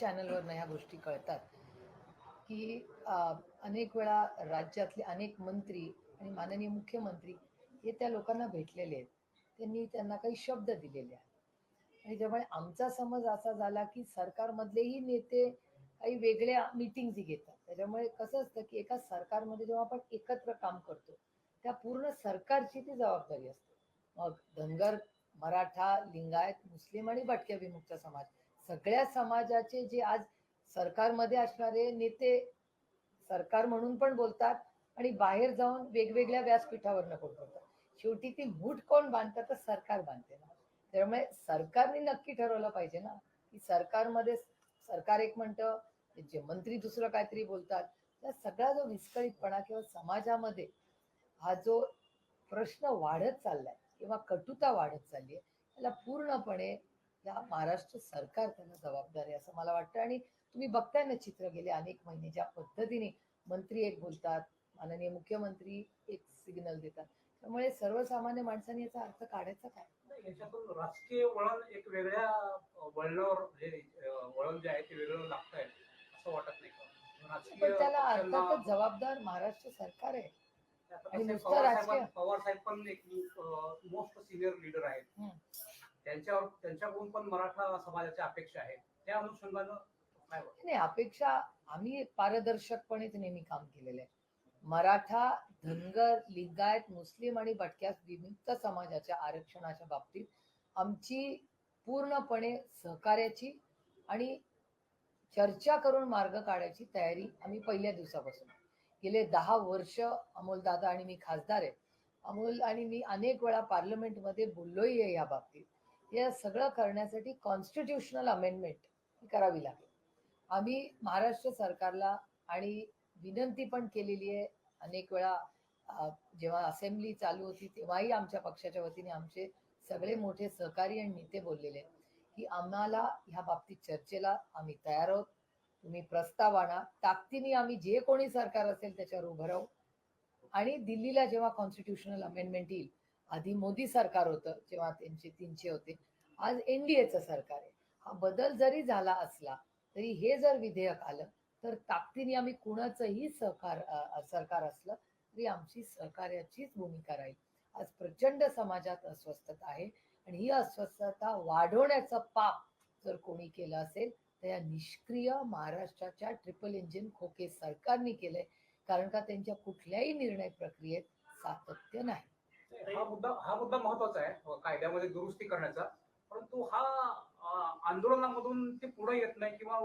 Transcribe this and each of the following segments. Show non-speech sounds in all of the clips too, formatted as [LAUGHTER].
चॅनलवरनं ह्या गोष्टी कळतात की अनेक वेळा राज्यातले अनेक मंत्री आणि माननीय मुख्यमंत्री हे त्या लोकांना भेटलेले आहेत. त्यांनी त्यांना काही शब्द दिलेले आहेत. आणि त्यामुळे आमचा समज असा झाला की सरकारमधलेही नेते काही वेगळ्या मिटिंग्स घेतात. त्याच्यामुळे कसं असतं की एका सरकारमध्ये जेव्हा आपण एकत्र काम करतो त्या पूर्ण सरकारची ती जबाबदारी असते. मग धनगर मराठा लिंगायत मुस्लिम आणि भटक्या विमुक्त समाज सगळ्या समाजाचे जे आज सरकारमध्ये असणारे नेते सरकार म्हणून पण बोलतात आणि बाहेर जाऊन वेगवेगळ्या व्यासपीठावर पण बोलतात. शेवटी ती मूठ कोण बांधतं? तर सरकार बांधते ना. त्यामुळे सरकारने नक्की ठरवलं पाहिजे ना की सरकारमध्ये सरकार एक म्हणतं जे मंत्री दुसरं काहीतरी बोलतात. त्या सगळा जो विस्कळीतपणा किंवा समाजामध्ये हा जो प्रश्न वाढत चाललाय किंवा कटुता वाढत चालली आहे त्याला पूर्णपणे या महाराष्ट्र सरकार त्यांना जबाबदार आहे असं मला वाटतं. आणि तुम्ही बघताय ना चित्र गेले अनेक महिने ज्या पद्धतीने मंत्री एक बोलतात माननीय मुख्यमंत्री एक सिग्नल देतात. त्यामुळे सर्वसामान्य माणसांनी याचा अर्थ काढायचा काय? नाही, याच्यातून राजकीय वळण एक वेगळ्या वळणावर वळण जे आहे ते वेगळं लागतंय असं वाटत नाही पण त्याला अर्थातच जबाबदार महाराष्ट्र सरकार आहे. आहे, पवार साहेबां- पण एक मोस्ट सिनियर लीडर आहेत. त्यांच्यावर त्यांच्याकडून पण मराठा समाजाच्या अपेक्षा आहेत. त्या अनुषंगानं काय वाटतं? नाही अपेक्षा आम्ही पारदर्शकपणेच नेहमी काम केलेलं आहे. मराठा धनगर लिंगायत मुस्लिम आणि भटक्या विमुक्त समाजाच्या आरक्षणाच्या बाबतीत आमची पूर्णपणे सहकार्याची आणि चर्चा करून मार्ग काढायची तयारी आम्ही पहिल्या दिवसापासून गेले दहा वर्ष अमोल दादा आणि मी खासदार आहे. अमोल आणि मी अनेक वेळा पार्लमेंटमध्ये बोललोही आहे या बाबतीत. हे सगळं करण्यासाठी कॉन्स्टिट्युशनल अमेंडमेंट करावी लागेल. आम्ही महाराष्ट्र सरकारला आणि विनंती पण केलेली आहे. अनेक वेळा जेव्हा असेंब्ली चालू होती तेव्हाही आमच्या पक्षाच्या वतीने आमचे सगळे मोठे सहकारी आणि नेते बोललेले की आम्हाला ह्या बाबतीत चर्चेला आम्ही तयार आहोत. तुम्ही प्रस्ताव आणा. ताकदीने आम्ही जे कोणी सरकार असेल त्याच्यावर उभं राहू. आणि दिल्लीला जेव्हा कॉन्स्टिट्युशनल अमेंडमेंट येईल आधी मोदी सरकार होतं जेव्हा त्यांचे तीनशे होते. आज एनडीएचं सरकार आहे. हा बदल जरी झाला असला तरी हे जर विधेयक आलं तर ताकदीने आम्ही कुणाचंही सहकार सरकार असलं तरी आमची सहकार्याचीच भूमिका राहील. आज प्रचंड समाजात अस्वस्थता आहे आणि ही अस्वस्थता वाढवण्याचं पाप जर कोणी केलं असेल तर या निष्क्रिय महाराष्ट्राच्या ट्रिपल इंजिन खोके सरकारने केलंय कारण का त्यांच्या कुठल्याही निर्णय प्रक्रियेत सातत्य नाही. हा मुद्दा हा मुद्दा महत्त्वाचा आहे. कायद्यामध्ये दुरुस्ती करण्याचा. परंतु हा आंदोलनामधून ते पुढे येत नाही किंवा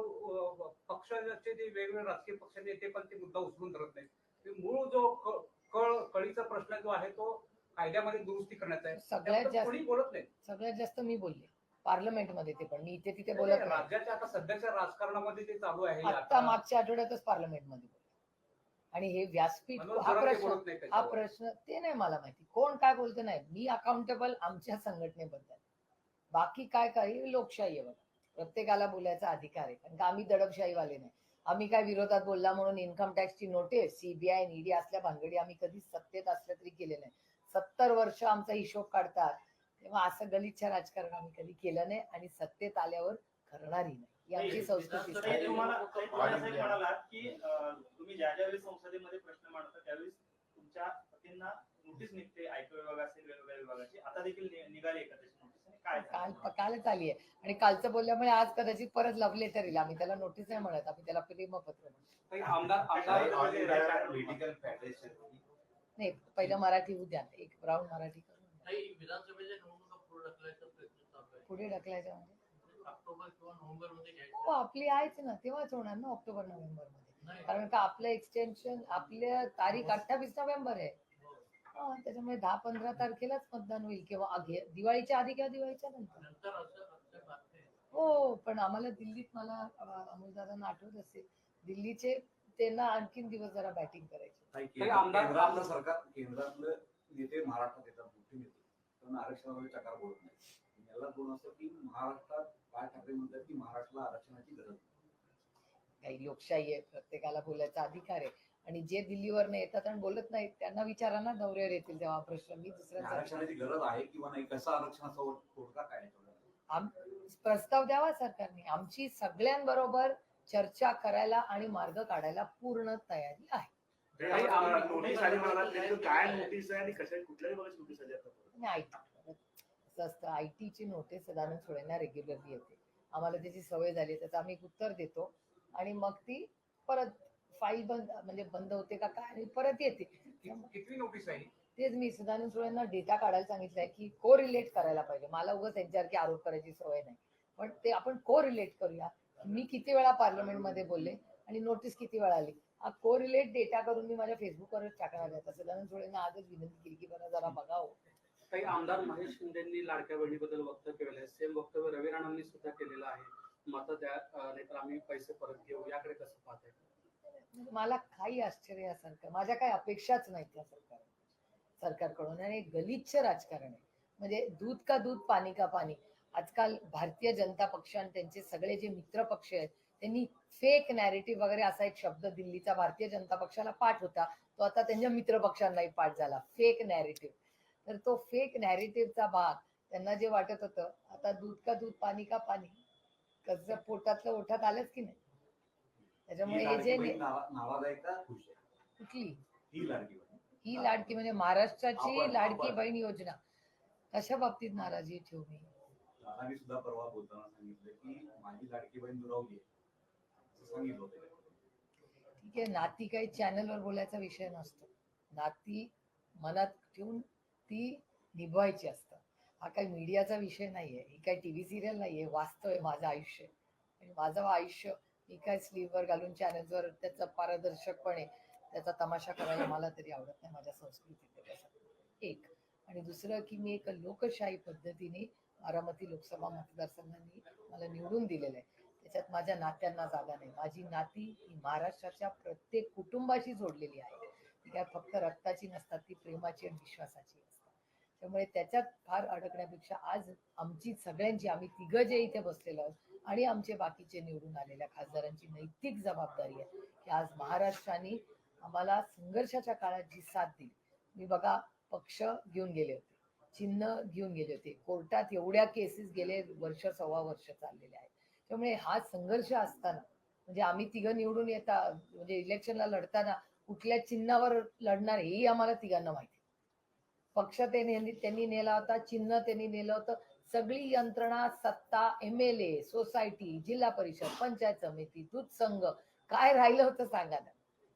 पक्षाचे जे वेगवेगळे राजकीय पक्ष नेते पण ते मुद्दा उचलून धरत नाही ते मूळ जो कळ कळीचा प्रश्न जो आहे तो कायद्यामध्ये दुरुस्ती करण्याचा आहे. सगळ्यात जास्त कोणी बोलत नाही. सगळ्यात जास्त मी बोलले. पार्लमेंटमध्ये ते पण. मी इथे तिथे बोलत नाही राज्याच्या आता सध्याच्या राजकारणामध्ये ते चालू आहे. आता मागच्या आठवड्यातच पार्लमेंटमध्ये आणि हे व्यासपीठ हा प्रश्न हा. प्रश्न ते नाही मला माहिती. कोण काय बोलतं नाही. मी अकाउंटेबल आमच्या संघटनेबद्दल. बाकी काय काही लोकशाही आहे बघा. प्रत्येकाला बोलायचा अधिकार आहे. कारण का आम्ही दडपशाहीवाले नाही. आम्ही काय विरोधात बोलला म्हणून इन्कम टॅक्सची नोटीस सीबीआय ईडी असल्या भानगडी आम्ही कधीच सत्तेत असल्या तरी केले नाही. सत्तर वर्ष आमचा हिशोब काढतात. तेव्हा असं गलिच्छ राजकारण आम्ही कधी केलं नाही आणि सत्तेत आल्यावर करणारही नाही. आमची संस्कृती. तुम्हाला ताई, तुम्हाला असं एक म्हणालात की अं, तुम्ही ज्या ज्यावेळी संसदेमध्ये प्रश्न मांडता त्यावेळी तुमच्या पतींना नोटीस निघते आयकर विभाग असेल वेगवेगळ्या विभागाची. आता देखील नि- निघाली आहे का त्याची नोटीस. आणि काय काल झालं? कालच आली आहे. आणि कालचं बोलल्यामुळे आज कदाचित परत लव्ह लेटर येईल. आम्ही त्याला नोटीस नाही म्हणत. आम्ही त्याला प्रेमपत्र म्हणतो. काही आमदार आमदार पॉलिटिकल फेडरेशन नाही पहिलं मराठी उद्या एक राऊंड मराठी करून नाही विधानसभेच्या निवडणुका पुढे ढकलायचा प्रयत्न चालू आहे. पुढे ढकलायचं म्हणजे? ऑक्टोबर किंवा नोव्हेंबरमध्ये हो घ्यायचं आपली आहेच ना तेव्हाच होणार ना ऑक्टोबर नोव्हेंबरमध्ये नाही. कारण का आपलं एक्सटेन्शन आपल्या तारीख अठ्ठावीस नोव्हेंबर आहे. हा, त्याच्यामुळे दहा पंधरा तारखेलाच मतदान होईल किंवा आधी- दिवाळीच्या आधी किंवा दिवाळीच्या नंतर. नंतर असं असं बातमी आहे. हो पण आम्हाला दिल्लीत मला अमोलदादांना आठवत असेल दिल्लीचे त्यांना आणखीन दिवस जरा बॅटिंग करायचे. काही आमदार- केंद्रातलं सरकार केंद्रातलं नेते महाराष्ट्रात येतात मोठे नेते. पण आरक्षणामध्ये चकार बोलत नाही याला दोन असं की महाराष्ट्रात काय ठाकरे म्हणतात की महाराष्ट्राला आरक्षणाची गरज नाही. काही लोकशाही आहे प्रत्येकाला बोलायचा अधिकार आहे. आणि जे दिल्लीवरनं येतात आणि बोलत नाहीत त्यांना विचारा ना दौऱ्यावर येतील तेव्हा प्रश्न. मी दुसऱ्यांचा आरक्षणाची गरज आहे किंवा नाही? कसं आरक्षणाचा तोडगा काय? आम- प्रस्ताव द्यावा सरकारने. आमची सगळ्यांबरोबर चर्चा करायला आणि मार्ग काढायला पूर्ण तयारी आहे. नोटीस आली नेमकं काय नोटीस आहे आणि कशा कुठल्याही नोटीस आली आता. आय असं असतं. आय टीची नोटीस सदानंद सोळेंना रेग्युलरली येते. आम्हाला त्याची सवय झाली त्याचं आम्ही एक उत्तर देतो. आणि मग ती परत फाईल बंद म्हणजे बंद होते का काय आणि परत येते. नोटीस आहे? तेच मी सदानंद सोळेंना डेटा काढायला सांगितलंय की को रिलेट करायला पाहिजे. मला उगाच त्यांच्यासारखी आरोप करायची सवय नाही. पण ते आपण को रिलेट करूया. मी किती वेळा पार्लमेंटमध्ये बोलले आणि नोटीस किती वेळा आली? हा को रिलेट डेटा करून मी माझ्या फेसबुकवरच टाकणार आहे. सदानंद सोळेंना आजच विनंती केली की बरं जरा बघावं. काही आमदार महेश शिंदेंनी लाडक्या बहिणीबद्दल वक्तव्य केलेलं आहे. सेम वक्तव्य रवी राणांनी सुद्धा केलेलं आहे. मतं द्या नाहीतर आम्ही पैसे परत घेऊ. याकडे कसं पाहताय? मला काही आश्चर्य या सरकार माझ्या काही अपेक्षाच नाहीत त्या सरकार सरकारकडून. आणि गलिच्छ राजकारण आहे. म्हणजे दूध का दूध पाणी का पाणी. आजकाल भारतीय जनता पक्ष आणि त्यांचे सगळे जे मित्र पक्ष आहेत त्यांनी फेक नॅरेटिव्ह वगैरे असा एक शब्द दिल्लीचा भारतीय जनता पक्षाला पाठ होता. तो आता त्यांच्या मित्र पक्षांनाही पाठ झाला. फेक नॅरेटिव्ह तर तो फेक नॅरेटिव्हचा भाग. त्यांना जे वाटत होतं आता दूध का दूध पाणी का पाणी? कसं पोटातलं ओठात आलंच की नाही? त्याच्यामुळे ही जे कुठली? ही लाडकी म्हणजे महाराष्ट्राची लाडकी. बहीण योजना. कशा बाबतीत नाराजी ठेवू मी दादानी सुद्धा परवा बोलताना सांगितलं की माझी लाडकी बहीण दुरावली सांगितलं होतं ठीक आहे नाती काही चॅनलवर बोलायचा विषय नसतो. नाती मनात ठेवून ती निभवायची असतं हा काही मीडियाचा विषय नाहीये. ही काही टीव्ही सिरियल नाहीये. वास्तव आहे माझं आयुष्य. आणि माझं आयुष्य मी काय स्लीववर घालून चॅनल्सवर त्याचा पारदर्शकपणे त्याचा तमाशा करायला मला तरी आवडत नाही माझ्या संस्कृतीत त्याच्यासाठी एक. आणि दुसरं की मी एक लोकशाही पद्धतीने बारामती लोकसभा मतदारसंघांनी मला निवडून दिलेलं आहे. त्याच्यात माझ्या नात्यांना जागा नाही. माझी नाती ही महाराष्ट्राच्या प्रत्येक कुटुंबाशी जोडलेली आहे. ती काय फक्त रक्ताची नसतात ती प्रेमाची आणि विश्वासाची. असतात त्यामुळे त्याच्यात फार अडकण्यापेक्षा आज आमची सगळ्यांची आम्ही तिघं जे इथे बसलेलो आहोत आणि आमचे बाकीचे निवडून आलेल्या खासदारांची नैतिक जबाबदारी आहे की आज महाराष्ट्राने आम्हाला संघर्षाच्या काळात जी साथ दिली मी बघा पक्ष घेऊन गेले होते चिन्ह घेऊन गेले होते कोर्टात एवढ्या केसेस गेले वर्ष सव्वा वर्ष चाललेले आहेत. त्यामुळे हा संघर्ष असताना म्हणजे आम्ही तिघं निवडून येता म्हणजे इलेक्शनला लढताना कुठल्या चिन्हावर लढणार हेही आम्हाला तिघांना माहिती पक्ष ते त्यांनी नेला होता चिन्ह त्यांनी नेलं होतं. सगळी यंत्रणा सत्ता एम एल ए सोसायटी जिल्हा परिषद पंचायत समिती दूध संघ काय राहिलं होतं सांगा ना.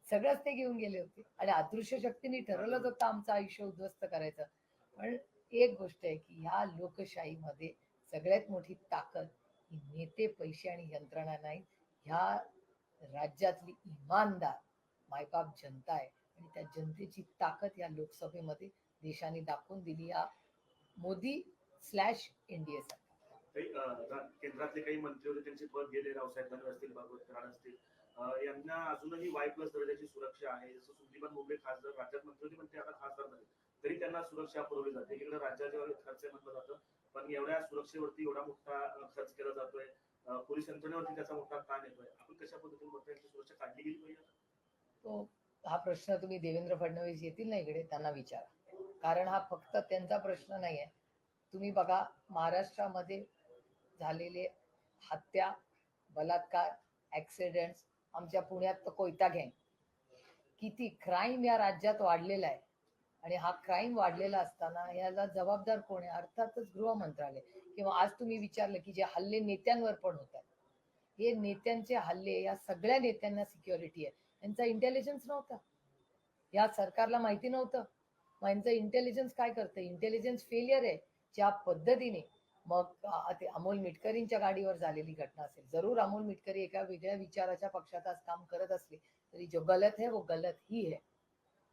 सगळंच ते घेऊन गेले होते. आणि अदृश्य शक्तीने ठरवलंच होतं आमचं आयुष्य उद्ध्वस्त करायचं. पण एक गोष्ट आहे की ह्या लोकशाहीमध्ये सगळ्यात मोठी ताकद ही नेते पैसे आणि यंत्रणा नाही. ह्या राज्यातली इमानदार मायबाप जनता आहे. आणि त्या जनतेची ताकद या लोकसभेमध्ये देशाने दाखवून दिली या मोदी स्लॅश एनडीए सरकार. केंद्रातले काही मंत्री होते त्यांचे पद गेले रावसाहेब दानवे असतील भागवत असतील. यांना अजूनही वाय प्लस दर्जाची सुरक्षा आहे. जसं सुदीपन मुंबई खासदार राज्यात मंत्री होते पण ते आता खासदार झाले. तरी त्यांना सुरक्षा पुरवली जाते. इकडे राज्याच्या खर्च म्हटलं जातं पण एवढ्या सुरक्षेवरती एवढा मोठा खर्च केला जातोय. पोलीस यंत्रणेवरती त्याचा मोठा ताण येतोय. आपण कशा पद्धतीने सुरक्षा काढली गेली पाहिजे तो हा प्रश्न तुम्ही देवेंद्र फडणवीस येतील ना इकडे त्यांना विचारा. कारण हा फक्त त्यांचा प्रश्न नाही आहे तुम्ही बघा महाराष्ट्रामध्ये झालेले हत्या बलात्कार ॲक्सिडेंट्स आमच्या पुण्यात तर कोयता गँग किती क्राईम या राज्यात वाढलेला आहे. आणि हा क्राईम वाढलेला असताना याला जबाबदार कोण आहे? अर्थातच गृह मंत्रालय. किंवा आज तुम्ही विचारलं की जे हल्ले नेत्यांवर पण होत आहेत. हे नेत्यांचे हल्ले या सगळ्या नेत्यांना सिक्युरिटी आहे. यांचा इंटेलिजन्स नव्हता. या सरकारला माहिती नव्हतं. मग यांचं इंटेलिजन्स काय करतं? इंटेलिजन्स फेलियर आहे. ज्या पद्धतीने. मग ते अमोल मिटकरींच्या गाडीवर झालेली घटना असेल. जरूर अमोल मिटकरी एका वेगळ्या विचाराच्या पक्षात आज काम करत असले तरी जो गलत है वो गलत ही है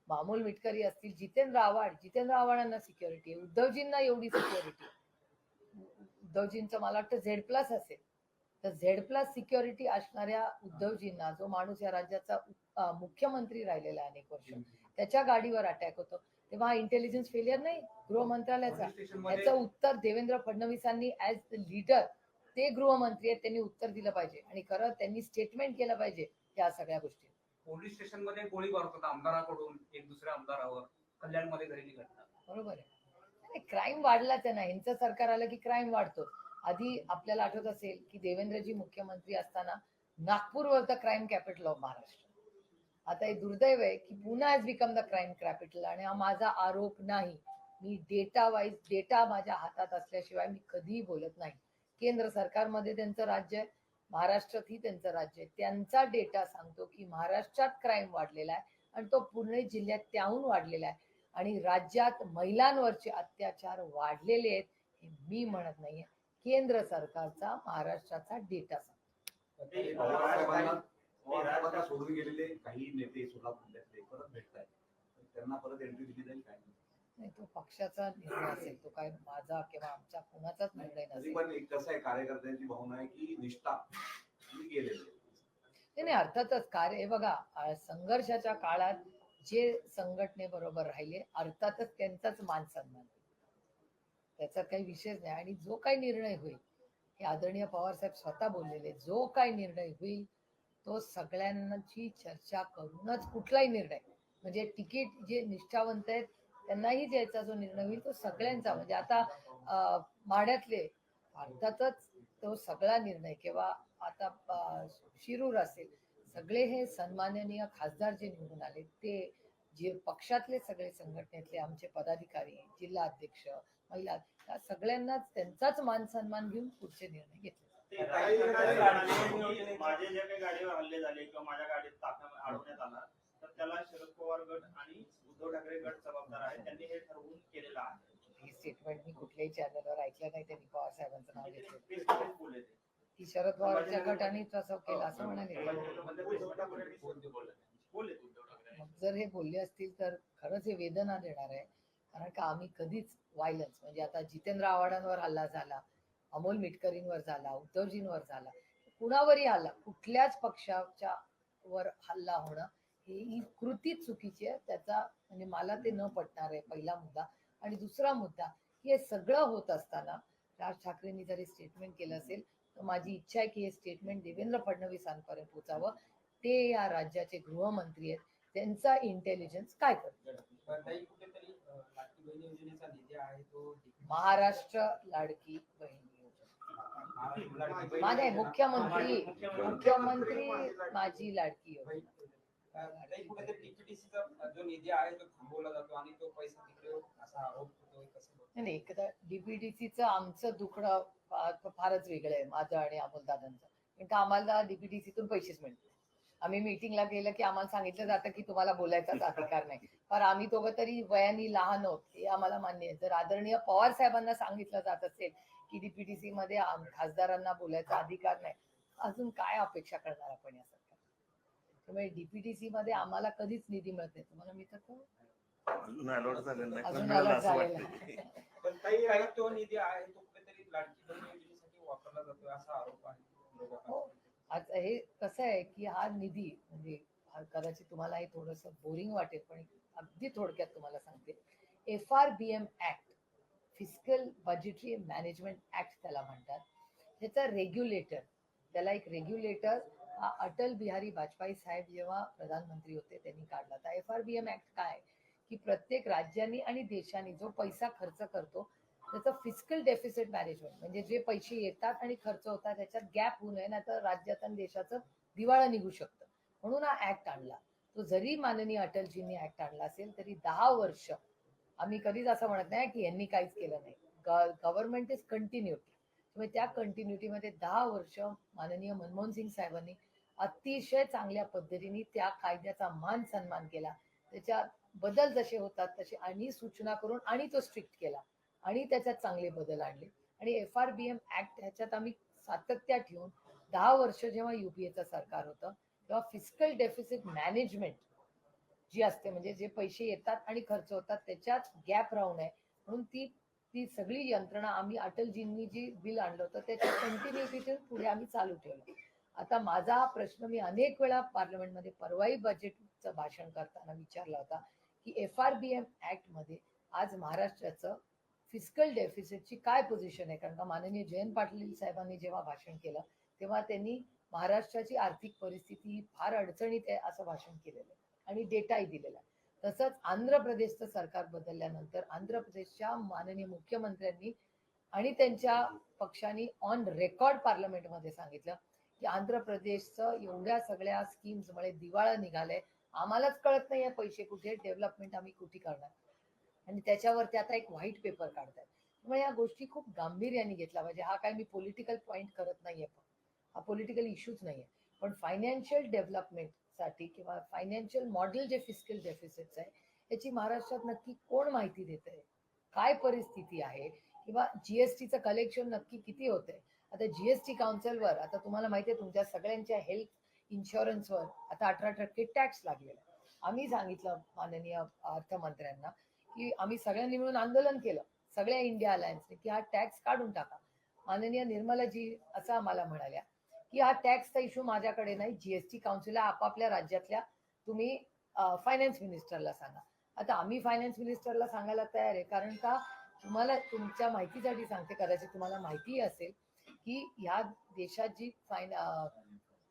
मग अमोल मिटकरी असतील जितेंद्र आव्हाड. जितेंद्र आव्हाडांना सिक्युरिटी आहे. उद्धवजींना एवढी सिक्युरिटी उद्धवजींचं मला वाटतं झेड प्लस असेल. तर झेड प्लस सिक्युरिटी असणाऱ्या उद्धवजींना जो माणूस या राज्याचा मुख्यमंत्री राहिलेला आहे अनेक वर्ष त्याच्या गाडीवर अटॅक होतो. तेव्हा इंटेलिजन्स फेलियर नाही? गृह मंत्रालयाचा. याचं उत्तर देवेंद्र फडणवीसांनी ऍज द लीडर ते गृहमंत्री आहेत त्यांनी उत्तर दिलं पाहिजे. आणि खरं त्यांनी स्टेटमेंट केलं पाहिजे या सगळ्या गोष्टी. पोलीस स्टेशनमध्ये गोळीबार होता आमदाराकडून एक दुसऱ्या आमदारावर कल्याणमध्ये घडलेली घटना. बरोबर आहे. क्राईम वाढलाच आहे ना यांचं सरकार आलं की क्राईम वाढतो. आधी आपल्याला आठवत असेल की देवेंद्रजी मुख्यमंत्री असताना Nagpur was the crime capital of Maharashtra. आता हे दुर्दैव आहे की पुन्हा has become the crime capital आणि हा माझा आरोप नाही. मी डेटा वाईज डेटा माझ्या हातात असल्याशिवाय मी कधीही बोलत नाही. केंद्र सरकारमध्ये त्यांचं राज्य आहे महाराष्ट्रातही त्यांचं राज्य आहे. त्यांचा डेटा सांगतो की महाराष्ट्रात क्राईम वाढलेला आहे आणि तो पुणे जिल्ह्यात त्याहून वाढलेला आहे. आणि राज्यात महिलांवरचे अत्याचार वाढलेले आहेत हे मी म्हणत नाहीये. केंद्र सरकारचा महाराष्ट्राचा डेटा सोडून गेलेले काही नेते परत त्यांना परत एंट्री दिली जाईल काय नाही. तो पक्षाचा निर्णय असेल तो काय माझा किंवा आमच्या कोणाचाच निर्णय नसेल. पण कसं आहे कार्यकर्त्यांची भावना आहे की निष्ठा गेलेले नाही अर्थातच कार्य हे बघा संघर्षाच्या काळात जे संघटनेबरोबर राहिले अर्थातच त्यांचाच मान सन्मान. त्याच्यात काही विषयच नाही. आणि जो काही निर्णय होईल हे आदरणीय पवार साहेब स्वतः बोललेले जो काही निर्णय होईल तो सगळ्यांची चर्चा करूनच कुठलाही निर्णय म्हणजे तिकीट जे निष्ठावंत आहेत त्यांनाही द्यायचा जो निर्णय होईल तो सगळ्यांचा. म्हणजे आता माड्यातले भारतातच अर्थातच तो सगळा निर्णय किंवा आता शिरूर असेल सगळे हे सन्माननीय खासदार जे निवडून आले ते जे पक्षातले सगळे संघटनेतले आमचे पदाधिकारी जिल्हा अध्यक्ष महिला या सगळ्यांनाच त्यांचाच मान सन्मान घेऊन पुढचे निर्णय घेतले माझे जे काही गाडीवर हल्ले झाले किंवा माझ्या गाडीत ताफ्या अडवण्यात आला तर त्याला शरद पवार गट आणि उद्धव ठाकरे गट जबाबदार आहे त्यांनी हे ठरवून केलेलं आहे ही स्टेटमेंट मी कुठल्याही चॅनलवर ऐकलं नाही त्यांनी पवार साहेबांचं नाव म्हणजे घेतलं. की शरद पवारच्या गटाने तसं केलं असं म्हणाले मग जर हे बोलले असतील तर खरंच हे वेदना देणार आहे. कारण का आम्ही कधीच व्हायलन्स म्हणजे आता जितेंद्र आव्हाडांवर हल्ला झाला अमोल मिटकरींवर झाला उद्धवजींवर झाला कुणावरही हल्ला कुठल्याच पक्षाच्या वर हल्ला होणं ही ही कृतीच चुकीची आहे. त्याचा म्हणजे मला ते न पटणार आहे पहिला मुद्दा. आणि दुसरा मुद्दा की हे सगळं होत असताना राज ठाकरेंनी जरी स्टेटमेंट केलं असेल तर माझी इच्छा आहे की हे स्टेटमेंट देवेंद्र फडणवीसांपर्यंत पोचावं. ते या राज्याचे गृहमंत्री आहेत. त्यांचा इंटेलिजन्स काय करतो? महाराष्ट्र लाडकी बहीण योजना. माझे मुख्यमंत्री मुख्यमंत्री माझी लाडकी योजना. नाही एकदा डीपीडीसीचं आमचं दुखणं फारच वेगळं आहे माझं आणि अमोल दादांचं. कारण का आम्हाला डीपीडीसीतून पैसेच मिळतात. आम्ही मीटिंगला गेलं की आम्हाला सांगितलं जातं की तुम्हाला बोलायचाच अधिकार नाही. पण आम्ही दोघं तरी वयाने लहान आहोत हे आम्हाला मान्य आहे. जर आदरणीय पवार साहेबांना सांगितलं जात असेल की डीपीडीसी मध्ये आम- खासदारांना बोलायचा अधिकार नाही अजून काय अपेक्षा करणार आपण या सरकार त्यामुळे डीपीडीसी मध्ये आम्हाला कधीच निधी मिळत नाही. तुम्हाला मी तर तो अजून अलॉट झालेलं नाही. पण अजून मिळालं अलर्ट असं झालेला वाटतंय. पण ताई काही तो निधी आहे तो कुठेतरी लाडकी बहीण योजनेसाठी वापरला जातो असा आरोप आहे. हो. आज हे कसं आहे की हा निधी म्हणजे कदाचित तुम्हाला हे थोडस बोरिंग वाटेल पण अगदी थोडक्यात तुम्हाला सांगते. F R B M act physical budgetary management act त्याला म्हणतात. त्याचा रेग्युलेटर त्याला एक रेग्युलेटर हा अटल बिहारी वाजपेयी साहेब जेव्हा प्रधानमंत्री होते त्यांनी काढला. होता F R B M act काय की प्रत्येक राज्यांनी आणि देशांनी जो पैसा खर्च करतो त्याचं फिजिकल डेफिसिट मॅनेजमेंट म्हणजे जे पैसे येतात आणि खर्च होतात त्याच्यात गॅप होऊ नये ना तर राज्यात आणि देशाचं दिवाळं निघू शकतं. म्हणून हा ऍक्ट आणला. तो जरी माननीय अटलजींनी ऍक्ट आणला असेल तरी दहा वर्ष आम्ही कधीच असं म्हणत नाही की यांनी काहीच केलं नाही. गव्हर्नमेंट इज कंटिन्युटी त्यामुळे त्या कंटिन्युटीमध्ये दहा वर्ष माननीय मनमोहन सिंग साहेबांनी अतिशय चांगल्या पद्धतीने त्या कायद्याचा मान सन्मान केला. त्याच्यात बदल जसे होतात तसे आणि सूचना करून आणि तो स्ट्रिक्ट केला. आणि त्याच्यात चांगले बदल आणले. आणि F R B M act ह्याच्यात आम्ही सातत्या ठेवून दहा वर्ष जेव्हा युपीएचं सरकार होतं तेव्हा फिजिकल डेफिसिट मॅनेजमेंट जी असते म्हणजे जे पैसे येतात आणि खर्च होतात त्याच्यात गॅप राहू नये. म्हणून ती ती सगळी यंत्रणा आम्ही अटलजींनी जी बिल आणलं होतं त्याच्या कंटिन्युटीतून पुढे आम्ही चालू ठेवलं. आता माझा हा प्रश्न मी अनेक वेळा पार्लमेंटमध्ये परवाई बजेटचं भाषण करताना विचारला होता की एफ आर बी एम ऍक्टमध्ये आज महाराष्ट्राचं फिस्कल डेफिसिटची काय पोझिशन आहे? कारण का माननीय जयंत पाटील साहेबांनी जेव्हा भाषण केलं तेव्हा त्यांनी महाराष्ट्राची आर्थिक परिस्थिती ही फार अडचणीत आहे असं भाषण केलेलं आहे आणि डेटाही दिलेला आहे. तसंच आंध्र प्रदेशचं सरकार बदलल्यानंतर आंध्र प्रदेशच्या माननीय मुख्यमंत्र्यांनी आणि त्यांच्या पक्षाने ऑन रेकॉर्ड पार्लमेंटमध्ये सांगितलं की आंध्र प्रदेशचं एवढ्या सगळ्या स्कीम्समुळे दिवाळा निघालंय. आम्हालाच कळत नाही पैसे कुठे डेव्हलपमेंट आम्ही कुठे करणार? आणि त्याच्यावरती आता एक व्हाईट पेपर काढतात. त्यामुळे या गोष्टी खूप गांभीर्याने घेतला. पाहिजे हा काय मी पॉलिटिकल पॉईंट करत नाहीये पण. हा पॉलिटिकल इश्यूज नाहीये. पण फायनान्शियल डेव्हलपमेंटसाठी किंवा फायनान्शियल मॉडेल जे फिस्किल डेफिसिट्स आहे याची महाराष्ट्रात नक्की कोण माहिती देत आहे काय परिस्थिती आहे? किंवा जीएसटीचं कलेक्शन नक्की किती होतंय? आता जीएसटी काउन्सिलवर आता तुम्हाला माहिती आहे तुमच्या सगळ्यांच्या हेल्थ इन्शुरन्सवर आता अठरा टक्के टॅक्स लागलेला आम्ही सांगितलं माननीय अर्थमंत्र्यांना की आम्ही सगळ्यांनी मिळून आंदोलन केलं सगळ्या इंडिया अलायन्सने की हा टॅक्स काढून टाका. माननीय निर्मलाजी असं आम्हाला म्हणाल्या की हा टॅक्सचा इश्यू माझ्याकडे नाही जीएसटी काउन्सिलला आपापल्या राज्यातल्या तुम्ही फायनान्स मिनिस्टरला सांगा. आता आम्ही फायनान्स मिनिस्टरला सांगायला तयार आहे कारण का तुम्हाला तुमच्या माहितीसाठी सांगते कदाचित तुम्हाला माहिती असेल की ह्या देशात जी फायन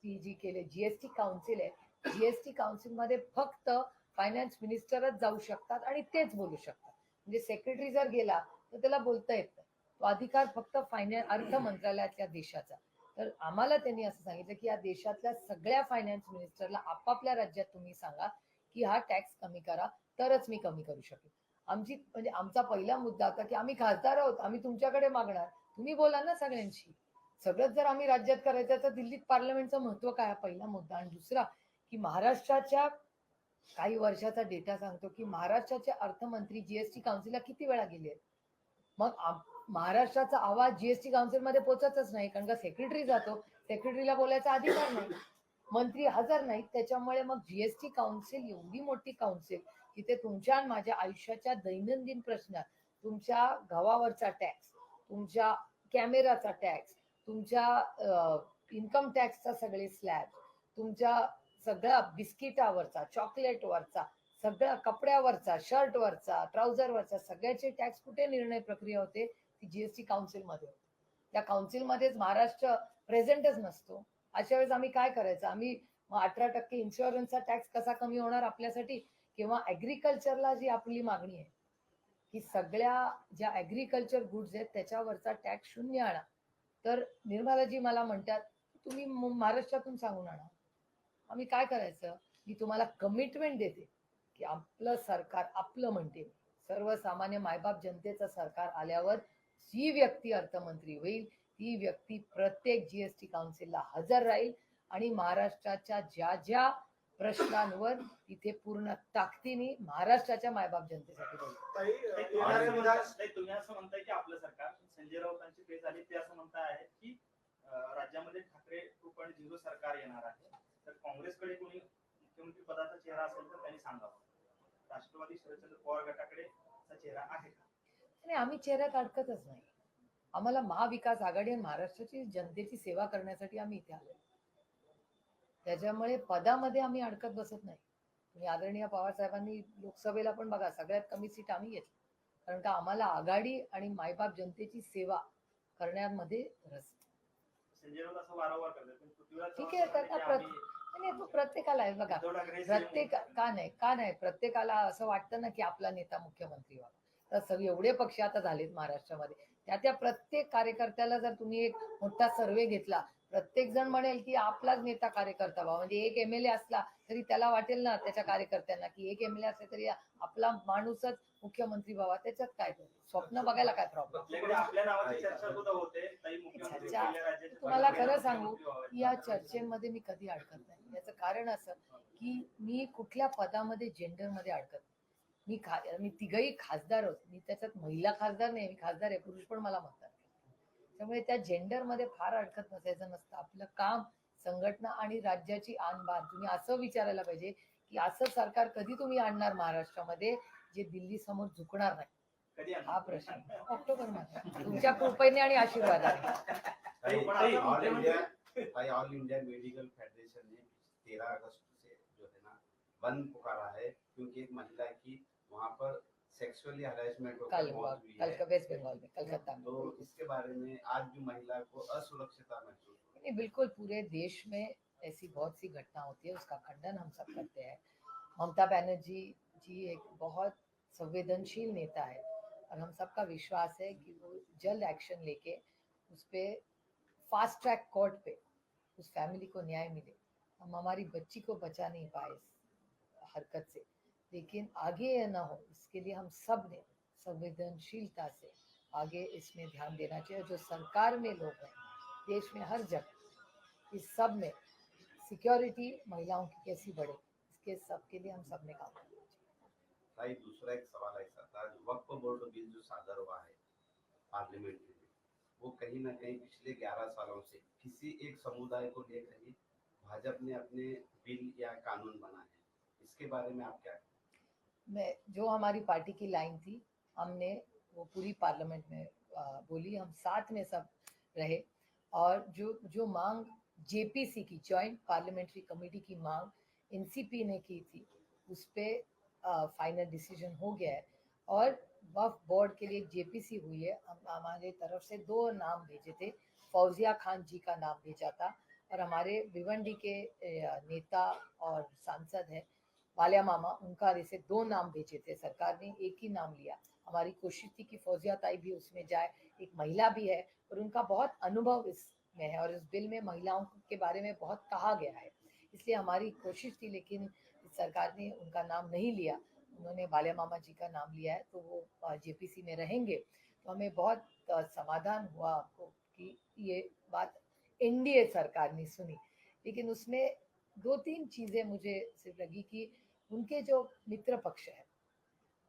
ती जी केली जीएसटी काउन्सिल आहे जीएसटी काउन्सिलमध्ये फक्त फायनान्स मिनिस्टरच जाऊ शकतात आणि तेच बोलू शकतात. म्हणजे सेक्रेटरी जर गेला तर त्याला बोलता येत नाही. तो अधिकार फक्त फायनान्स अर्थ मंत्रालयातल्या देशाचा. तर आम्हाला त्यांनी असं सांगितलं की या देशातल्या सगळ्या फायनान्स मिनिस्टरला आपापल्या राज्यात तुम्ही सांगा की हा टॅक्स कमी करा तरच मी कमी करू शकेन. आमची म्हणजे आमचा पहिला मुद्दा होता की आम्ही खासदार आहोत आम्ही तुमच्याकडे मागणार. तुम्ही बोला ना सगळ्यांशी. सगळंच जर आम्ही राज्यात करायचं तर दिल्लीत पार्लमेंटचं महत्त्व काय पहिला मुद्दा. आणि दुसरा की महाराष्ट्राच्या काही वर्षाचा डेटा सांगतो की महाराष्ट्राचे अर्थमंत्री जीएसटी काउन्सिलला किती वेळा गेले मग महाराष्ट्राचा आवाज जीएसटी काउन्सिलमध्ये पोचतच नाही कारण का सेक्रेटरी जातो सेक्रेटरीला बोलायचा अधिकार नाही मंत्री हजर नाहीत त्याच्यामुळे मग जीएसटी काउन्सिल एवढी मोठी काउन्सिल तिथे तुमच्या आणि माझ्या आयुष्याच्या दैनंदिन प्रश्नात तुमच्या गव्हावरचा टॅक्स तुमच्या कॅमेराचा टॅक्स तुमच्या इन्कम टॅक्सचा सगळे स्लॅब तुमच्या सगळा बिस्किटावरचा चॉकलेटवरचा सगळ्या कपड्यावरचा शर्टवरचा ट्राउझरवरचा सगळ्याचे टॅक्स कुठे निर्णय प्रक्रिया होते? ती जीएसटी काउन्सिलमध्ये होते. त्या काउन्सिलमध्येच महाराष्ट्र प्रेझेंटच नसतो. अशा वेळेस आम्ही काय करायचं? आम्ही अठरा टक्के इन्शुरन्सचा टॅक्स कसा कमी होणार आपल्यासाठी? किंवा ऍग्रीकल्चरला जी आपली मागणी आहे की सगळ्या ज्या ऍग्रिकल्चर गुड्स आहेत त्याच्यावरचा टॅक्स शून्य आणा. तर निर्मलाजी मला म्हणतात तुम्ही महाराष्ट्रातून सांगून आणा. आम्ही काय करायचं? मी तुम्हाला कमिटमेंट देते की आपलं सरकार आपलं म्हणते. सर्वसामान्य मायबाप जनतेचं सरकार आल्यावर जी व्यक्ती अर्थमंत्री होईल ती व्यक्ती प्रत्येक जीएसटी काउन्सिलला हजर राहील आणि महाराष्ट्राच्या ज्या ज्या प्रश्नांवर तिथे पूर्ण ताकदीने महाराष्ट्राच्या मायबाप जनतेसाठी तुम्ही असं म्हणताय- की आपलं सरकार संजय राऊतांची फेज आली ते असं म्हणताय आहेत की राज्यामध्ये ठाकरे टू पॉईंट झिरो सरकार येणार आहे. तर काँग्रेसकडे कोणी मुख्यमंत्री पदाचा चेहरा असेल तर त्यांनी सांगावं. राष्ट्रवादी शरदचंद्र पवार गटाकडे चेहरा आहे का? आणि आम्ही चेहऱ्यात अडकतच नाही. आम्हाला महाविकास आघाडी आणि महाराष्ट्राची जनतेची सेवा करण्यासाठी आम्ही इथे आलो त्याच्यामुळे पदामध्ये आम्ही अडकत बसत नाही. तुम्ही आदरणीय पवार साहेबांनी लोकसभेला पण बघा सगळ्यात कमी सीट आम्ही घेतली. कारण का आम्हाला आघाडी आणि मायबाप जनतेची सेवा करण्यामध्ये रस ठीक आहे, आणि तो प्रत्येकाला आहे बघा. प्रत्येक का नाही का नाही प्रत्येकाला असं वाटतं ना की आपला नेता मुख्यमंत्री व्हावा. तर सगळे एवढे पक्ष आता झालेत महाराष्ट्रामध्ये. त्या त्या प्रत्येक कार्यकर्त्याला जर तुम्ही एक मोठा सर्वे घेतला प्रत्येक जण म्हणेल की आपलाच नेता कार्यकर्ता व्हावा. म्हणजे एक एम एल ए असला तरी त्याला वाटेल ना त्याच्या कार्यकर्त्यांना की एक एम एल ए असले तरी आपला माणूसच मुख्यमंत्री व्हावा त्याच्यात काय? स्वप्न बघायला काय प्रॉब्लेम चर्चा तुम्हाला खरं सांगू. या चर्चेमध्ये मी कधी अडकत नाही. याचं कारण असं की मी कुठल्या पदामध्ये जेंडरमध्ये अडकत नाही. मी खा मी तिघही खासदार होते. मी त्याच्यात महिला खासदार नाही मी खासदार आहे. पुरुष पण मला म्हणतात त्यामुळे त्या जेंडरमध्ये फार अडकत नसायचं नसतं. आपलं काम संघटना आणि राज्याची आणबाण तुम्ही असं विचारायला पाहिजे की असं सरकार कधी तुम्ही आणणार महाराष्ट्रामध्ये? जे दिल्ली समोर झुकणार नाही. हा प्रश्न. ऑक्टोबर मध्ये. तुमच्या कृपेने आणि आशीर्वादाने. ऑल इंडिया भाई ऑल इंडिया मेडिकल फेडरेशन ने तेरह अगस्त से जो है ना बंद पुकारा है क्योंकि एक महिला की वहाँ पर सेक्सुअली हरेसमेंट कल कल वेस्ट बंगाल में कलकत्ता में। तो इसके बारे में आज भी महिला को असुरक्षिता महसूस। नहीं बिल्कुल पूरे देश में ऐसी बहुत सी घटना होती है उसका खंडन हम सब करते हैं। ममता बनर्जी जी एक बहुत संवेदनशील नेता है। और हम सबका विश्वास है कि वो जल्द एक्शन लेके उस पर फास्ट ट्रैक कोर्ट पे उस फैमिली को न्याय मिले। हम हमारी बच्ची को बचा नहीं पाए इस हरकत से। लेकिन आगे यह ना हो, इसके लिए हम सबने संवेदनशीलता से आगे इसमें ध्यान देना चाहिए। जो सरकार में लोग हैं, देश में हर जगह, इस सब में सिक्योरिटी महिलाओं की कैसी बढ़े, इसके सब के लिए हम सबने काम करना। ताई दूसरा एक सवाल ऐसा था वक्फ बोर्ड बिल जो सादर हुआ है पार्लियामेंट में, वो कहीं ना कहीं पिछले 11 सालों से किसी एक समुदाय को लेकर ही भाजपा ने अपने बिल या कानून बनाए हैं। इसके बारे में आप क्या मैं, जो हमारी पार्टी की लाइन थी, हमने वो पूरी पार्लियामेंट में बोली, हम साथ में सब रहे। और जो जो मांग जेपीसी की जॉइंट पार्लियामेंट्री कमेटी की मांग एनसीपी ने की थी, उस पे फाइनल डिसीज़न हो गया है। और वक्फ बोर्ड के लिए जेपीसी हुई है। हम हमारे तरफ़ से दो नाम भेजे थे। फौजिया खान जी का नाम भेजा था और हमारे भिवंडी के नेता और सांसद है वालिया मामा। उनका जैसे दो नाम भेजे थे। सरकार ने एक ही नाम लिया। हमारी कोशिश थी कि फौजिया ताई भी उसमें जाए। एक महिला भी है और उनका बहुत अनुभव इसमें है और इस बिल में महिलाओं के बारे में बहुत कहा गया है। इसलिए हमारी कोशिश थी लेकिन सरकार ने उनका नाम नहीं लिया, उन्होंने बालिया मामा जी का नाम लिया है तो वो जेपीसी में रहेंगे। तो हमें बहुत समाधान हुआ आपको कि ये बात एनडीए सरकार ने सुनी। लेकिन उसमें दो तीन चीज़ें मुझे सिर्फ़ लगी कि उनके जो मित्र पक्ष है,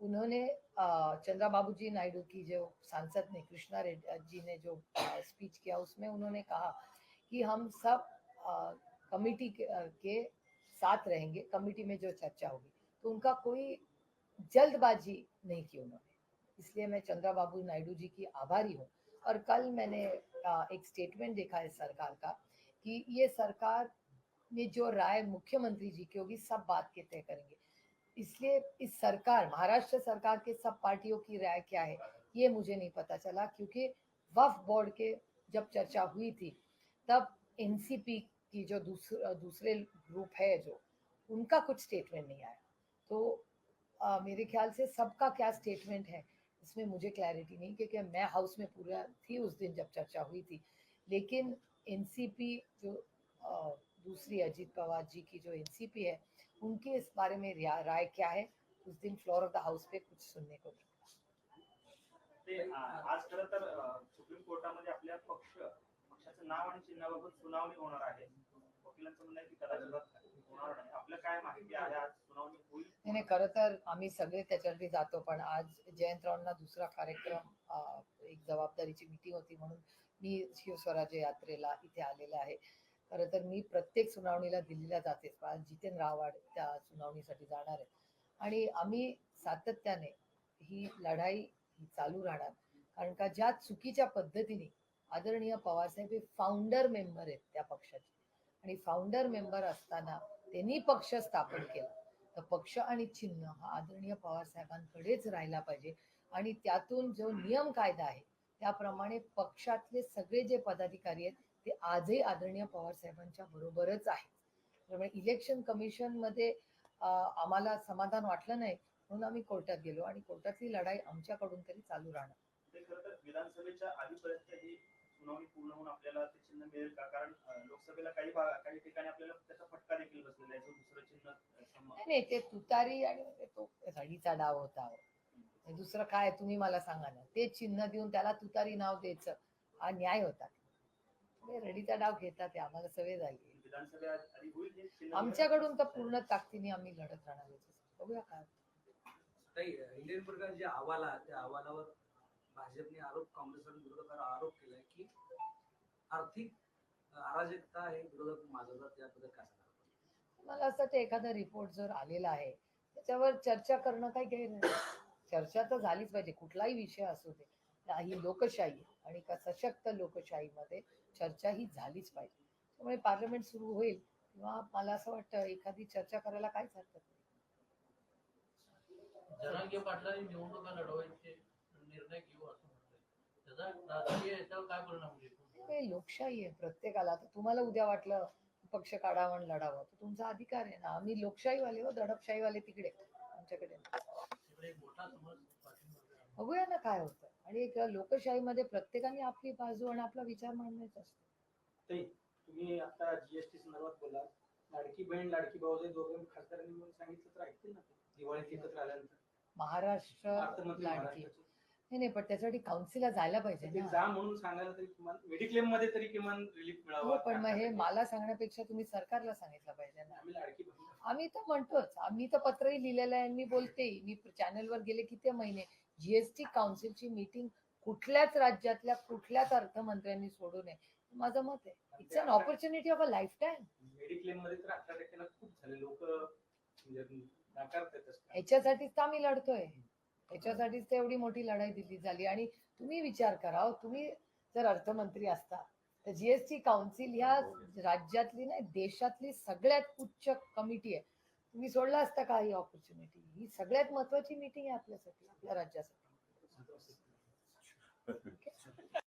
उन्होंने चंद्रा बाबू जी नायडू की जो सांसद ने, कृष्णा जी ने जो स्पीच किया, उसमें उन्होंने कहा कि हम सब कमिटी के साथ रहेंगे, कमिटी में जो चर्चा होगी। तो उनका कोई जल्दबाजी नहीं की उन्होंने। इसलिए मैं चंद्रा बाबू नायडू जी की आभारी हूँ। और कल मैंने एक स्टेटमेंट देखा है सरकार का कि ये सरकार में जो राय मुख्यमंत्री जी की होगी, सब बात के तय करेंगे। इसलिए इस सरकार, महाराष्ट्र सरकार के सब पार्टियों की राय क्या है, ये मुझे नहीं पता चला, क्योंकि वफ बोर्ड के जब चर्चा हुई थी, तब एनसीपी की जो दूसरे दूसरे ग्रुप है जो उनका कुछ स्टेटमेंट नहीं आया। तो अ, मेरे ख्याल से सबका क्या स्टेटमेंट है इसमें मुझे क्लैरिटी नहीं क्योंकि मैं हाउस में पूरा थी उस दिन जब चर्चा हुई थी। लेकिन एनसीपी जो अ, दूसरी अजीत पवार जी की जो एनसीपी है उनके इस बारे में राय क्या है उस दिन फ्लोर ऑफ़ द हाउस पे कुछ सुनने को मिला। ते आ, आज खरं तर सुप्रीम कोर्टामध्ये आपल्या पक्ष पक्षाचं नाव आणि चिन्हाबाबत सुनावणी होणार आहे. वकिलांचं म्हणणं आहे की कदाचित होणार नाही. आपलं काय माहिती आहे? आज सुनावणी होईल? नाही नाही, खरं तर आम्ही सगळे त्याच्यासाठी जातो पण आज जयंतरावांना दुसरा कार्यक्रम अ, एक जबाबदारीची मीटिंग होती म्हणून मी शिवस्वराज्य यात्रेला इथे आलेले आहे. खरं तर मी प्रत्येक सुनावणीला दिल्लीला जाते आज जितेंद्र आव्हाड त्या सुनावणीसाठी जाणार आहे. आणि आम्ही सातत्याने ही लढाई ही चालू राहणार कारण का ज्या चुकीच्या पद्धतीने आदरणीय पवारसाहेब हे फाउंडर मेंबर आहेत त्या पक्षाचे आणि फाउंडर मेंबर असताना त्यांनी पक्ष स्थापन केला. तर पक्ष आणि चिन्ह हा आदरणीय पवार साहेबांकडेच राहिला पाहिजे. आणि त्यातून जो नियम कायदा आहे त्याप्रमाणे पक्षातले सगळे जे पदाधिकारी आहेत ते आजही आदरणीय पवार साहेबांच्या बरोबरच आहेत. त्यामुळे इलेक्शन कमिशनमध्ये आम्हाला समाधान वाटलं नाही म्हणून आम्ही कोर्टात गेलो. आणि कोर्टातली लढाई आमच्याकडून तरी चालू राहणार. विधानसभेच्या आधीपर्यंत सुनावणी पूर्ण होऊन आपल्याला ते चिन्ह मिळेल का? कारण लोकसभेला काही भाग काही ठिकाणी आपल्याला त्याचा फटका देखील बसलेला आहे. जो दुसरं चिन्ह नाही नाही ते तुतारी आणि ते तो रडीचा डाव होता हो. दुसरं काय तुम्ही मला सांगा ना. ते चिन्ह देऊन त्याला तुतारी नाव द्यायचं हा न्याय होता. ते रडीचा डाव घेतात ते आम्हाला सवय झाली. हे आमच्याकडून तर पूर्ण ताकदीने आम्ही लढत राहणार. बघूया काय इंडियन प्रकार जे अहवाल आहे त्या अहवालावर भाजपने आरोप काँग्रेस आणि विरोधकांवर आरोप केलाय की आर्थिक अराजकता आहे विरोधक माजवतात याबद्दल काय सांगाल? मला असं वाटतं एखादा रिपोर्ट जर आलेला आहे त्याच्यावर चर्चा करणं काही गैर नाही. चर्चा तर झालीच पाहिजे कुठलाही विषय असू दे. ही लोकशाही. आणि का सशक्त लोकशाहीमध्ये चर्चा ही झालीच पाहिजे. त्यामुळे पार्लमेंट सुरू होईल किंवा मला असं वाटतं एखादी चर्चा करायला काहीच हरकत नाही. जरांगे पाटलांनी निवडणुका लढवायचे. निर्णय घेऊ असं म्हटलंय त्याचा राजकीय याच्यावर काय परिणाम होईल हे लोकशाही आहे प्रत्येकाला. आता तुम्हाला उद्या वाटलं पक्ष काढावं आणि लढावं. तर तुमचा अधिकार आहे ना. आम्ही लोकशाहीवाले हो दडपशाहीवाले तिकडे आमच्याकडे. बघूया ना काय होतं. आणि एक लोकशाहीमध्ये प्रत्येकाने आपली बाजू आणि आपला विचार मांडण्याचा असतो. तुम्ही आता जीएसटी संदर्भात बोलाल. लाडकी बहीण लाडकी भाऊ जे दोघे खासदारांनी म्हणून सांगितलं तर ऐकतील ना ते. दिवाळीत एकत्र आल्यानंतर. महाराष्ट्र लाडकी. नाही नाही पण त्याच्यासाठी काउन्सिलला जायला पाहिजे ते ना. जा म्हणून सांगायला तरी किमान मेडिक्लेममध्ये तरी किमान रिलीफ हो मिळावा पण मग हे मला सांगण्यापेक्षा तुम्ही सरकारला सांगितलं पाहिजे ना. आम्ही लाडकी बहीण आम्ही तर म्हणतोच. आम्ही तर पत्रही लिहिलेलं आहे मी बोलते. मी चॅनलवर गेले किती महिने? जीएसटी काउन्सिलची मीटिंग कुठल्याच राज्यातल्या कुठल्याच अर्थमंत्र्यांनी सोडू नये. माझं मत आहे. It's an opportunity of a life time मेडिक्लेममध्ये तर अठरा टक्क्याला खूप झाले. लोक म्हणजे नाकारतात ह्याच्यासाठीच तर आम्ही लढतोय. ह्याच्यासाठीच तर एवढी मोठी लढाई दिली झाली. आणि तुम्ही विचार करा हो, तुम्ही जर अर्थमंत्री असता तर जीएसटी काउन्सिल ह्या राज्यातली नाही देशातली सगळ्यात उच्च कमिटी आहे. तुम्ही सोडला असता का ही ऑपॉर्च्युनिटी ही सगळ्यात महत्वाची मीटिंग आहे आपल्यासाठी आपल्या राज्यासाठी. [LAUGHS]